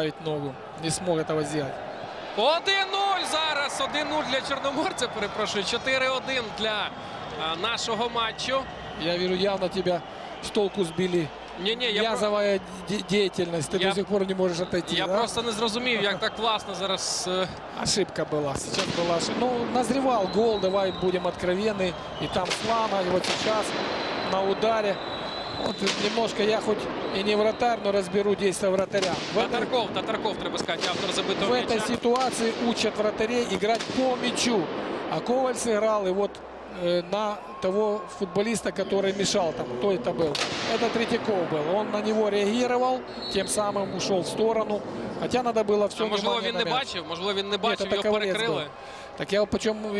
поставить ногу. Не смог этого сделать. 1-0 зараз. 1-0 для Чорноморця. Перепрошую. 4-1 для а, нашого матчу. Я вижу, явно тебя с толку сбили. Ні, ні, я, про- Язовая де- деятельность. Ты Я- до сих пор не можешь отойти. я да? просто не зрозумів, як так класно зараз. е, Ошибка была. Сейчас была ошибка. Ну, назревал гол, давай будем откровенны. И там Слана, и вот сейчас на ударе. Вот немножко я хоть и не вратарь, но разберу действия вратаря. Этой, Татарков, Татарков, треба сказати, автор забитого в этой м'яча. ситуации учат вратарей играть по мячу. А Коваль сыграл и вот э, на того футболиста, который мешал там. Кто это был? Это Третьяков был. Он на него реагировал, тем самым ушел в сторону. Хотя надо было все А можливо, він не бачив, можливо, він не бачив, його перекрили. Так я почему...